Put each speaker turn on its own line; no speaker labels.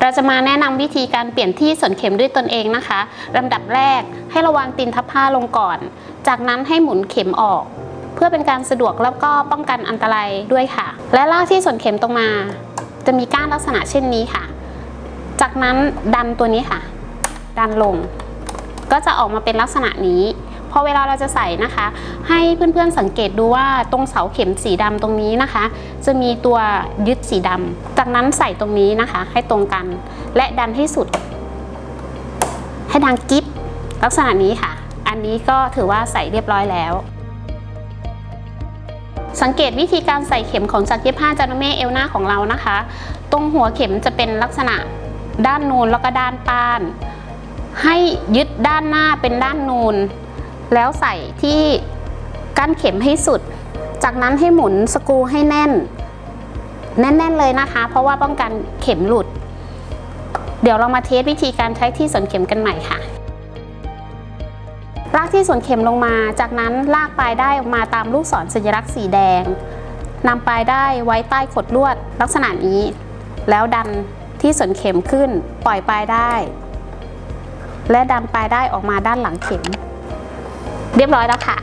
เราจะมาแนะนำวิธีการเปลี่ยนที่สนเข็มด้วยตนเองนะคะลำดับแรกให้ระวางตีนทับผ้าลงก่อน จากนั้นให้หมุนเข็มออก เพื่อเป็นการสะดวกแล้วก็ป้องกันอันตรายด้วยค่ะ และลากที่สนเข็มตรงมา จะมีก้านลักษณะเช่นนี้ค่ะ จากนั้นดันตัวนี้ค่ะ ดันลง ก็จะออกมาเป็นลักษณะนี้ พอเวลาเราจะใส่นะคะ ให้เพื่อนๆสังเกตดูว่าตรงเสาเข็มสีดำตรงนี้นะคะ จะมีตัวยึดสีดำจากนั้นใส่ตรงนี้นะคะ ให้ตรงกัน และดันให้สุด ให้ดังกิฟลักษณะนี้ค่ะ อันนี้ก็ถือว่าใส่เรียบร้อยแล้วสังเกตวิธีการใส่เข็มของจากเย็บผ้าจานุเม่เอลหน้าของเรานะคะ ตรงหัวเข็มจะเป็นลักษณะด้านนูนแล้วก็ด้านป้าน ให้ยึดด้านหน้าเป็นด้านนูน แล้วใส่ที่ก้านเข็มให้สุด จากนั้นให้หมุนสกรูให้แน่น แน่น ๆ เลยนะคะ เพราะว่าป้องกันเข็มหลุด เดี๋ยวเรามาเทสวิธีการใช้ที่ส่วนเข็มกันใหม่ค่ะ ลากที่ส่วนเข็มลงมา จากนั้นลากปลายได้ออกมาตามลูกศรสัญลักษณ์สีแดงนำปลายได้ไว้ใต้ขดลวดลักษณะนี้ แล้วดันที่ส่วนเข็มขึ้น ปล่อยปลายได้ และดันปลายได้ออกมาด้านหลังเข็ม เรียบร้อยแล้วค่ะ